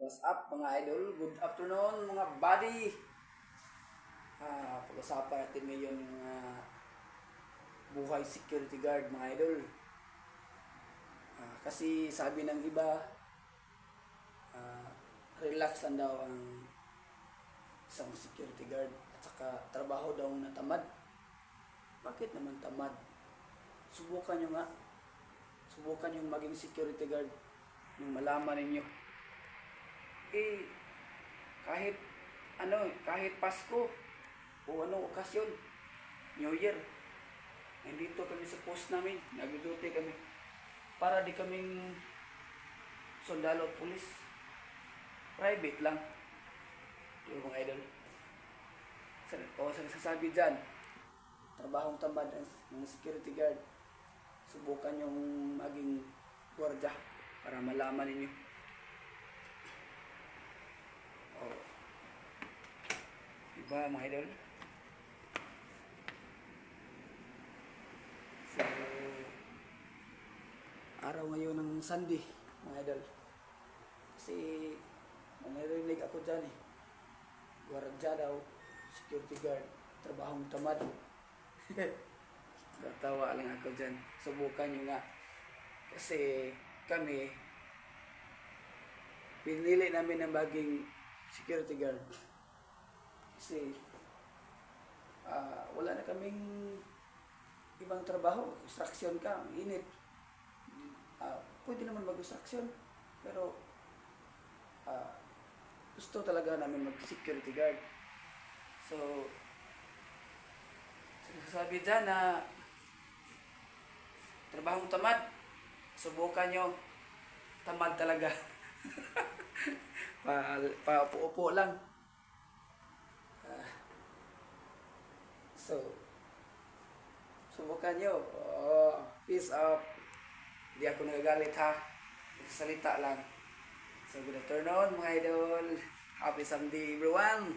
What's up mga idol? Good afternoon mga buddy! Ah, pag-usapan natin ngayon yung ah, buhay security guard mga idol. Ah, kasi sabi ng iba, ah, relax lang daw ang isang security guard at saka trabaho daw na tamad. Bakit naman tamad? Subukan nyo nga. Subukan yung maging security guard nung malaman ninyo eh, kahit ano, kahit Pasko o ano okasyon, New Year, nandito kami sa post namin, nag-duty kami para di kaming sundalo at pulis. Private lang. Yung mga idol. O sa nagsasabi dyan, trabahong tamad ang mga security guard. Subukan yung maging gwardiya para malaman ninyo. Diba mga idol? So, araw ngayon ng Sunday, mga idol. Kasi, nanirinig ako dyan eh. Gwaradya daw, security guard, trabahong tamad. Natawa lang ako dyan. Subukan nyo nga. Kasi kami, pinili namin ng baging security guard. Kasi ah, wala na kaming ibang trabaho. Instruction ka, init. Ah, pwede naman mag-instruction. Pero ah, gusto talaga namin mag-security guard. So, sinasabi dyan na trabahong tamad. Subukan nyo. Tamad talaga. pa, pa upo lang. So, subukan nyo. Oh, peace out. Hindi ako nagagalit ha. Salita lang. So, good afternoon mga idol. Happy Sunday everyone.